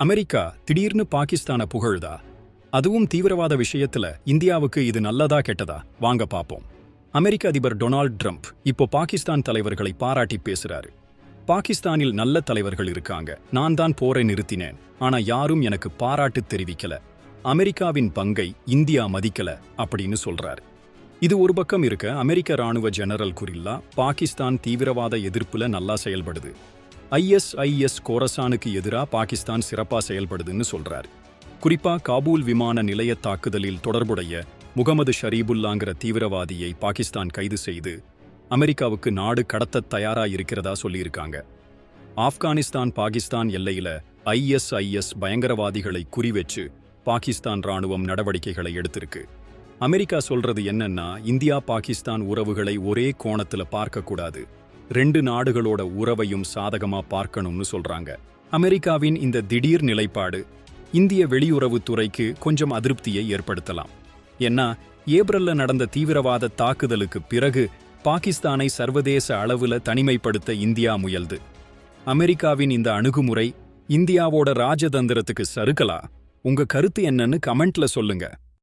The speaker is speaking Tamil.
அமெரிக்கா திடீர்னு பாகிஸ்தான புகழுதா? அதுவும் தீவிரவாத விஷயத்துல இந்தியாவுக்கு இது நல்லதா கெட்டதா? வாங்க பாப்போம். அமெரிக்க அதிபர் டொனால்ட் ட்ரம்ப் இப்போ பாகிஸ்தான் தலைவர்களை பாராட்டி பேசுறாரு. பாகிஸ்தானில் நல்ல தலைவர்கள் இருக்காங்க. நான் தான் போரை நிறுத்தினேன். ஆனா யாரும் எனக்கு பாராட்டு தெரிவிக்கல. அமெரிக்காவின் பங்கை இந்தியா மதிக்கல அப்படின்னு சொல்றாரு. இது ஒரு பக்கம் இருக்க அமெரிக்க ராணுவ ஜெனரல் குரில்லா பாகிஸ்தான் தீவிரவாத எதிர்ப்புல நல்லா செயல்படுது. ஐஎஸ்ஐஎஸ் கோரசானுக்கு எதிரா பாகிஸ்தான் சிறப்பா செயல்படுதுன்னு சொல்றாரு. குறிப்பா காபூல் விமான நிலைய தாக்குதலில் தொடர்புடைய முகமது ஷரீபுல்லாங்கிற தீவிரவாதியை பாகிஸ்தான் கைது செய்து அமெரிக்காவுக்கு நாடு கடத்த தயாரா இருக்கிறதா சொல்லியிருக்காங்க. ஆப்கானிஸ்தான் பாகிஸ்தான் எல்லையில ஐஎஸ்ஐஎஸ் பயங்கரவாதிகளை குறிவெச்சு பாகிஸ்தான் ராணுவம் நடவடிக்கைகளை எடுத்திருக்கு. அமெரிக்கா சொல்றது என்னன்னா இந்தியா பாகிஸ்தான் உறவுகளை ஒரே கோணத்துல பார்க்கக்கூடாது. ரெண்டு நாடுகளோட உறவையும் சாதகமா பார்க்கணும்னு சொல்றாங்க. அமெரிக்காவின் இந்த திடீர் நிலைப்பாடு இந்திய வெளியுறவுத்துறைக்கு கொஞ்சம் அதிருப்தியை ஏற்படுத்தலாம். ஏன்னா ஏப்ரல்ல நடந்த தீவிரவாத தாக்குதலுக்கு பிறகு பாகிஸ்தானை சர்வதேச அளவுல தனிமைப்படுத்த இந்தியா முயல்து. அமெரிக்காவின் இந்த அணுகுமுறை இந்தியாவோட ராஜதந்திரத்துக்கு சறுக்கலா? உங்க கருத்து என்னன்னு கமெண்ட்ல சொல்லுங்க.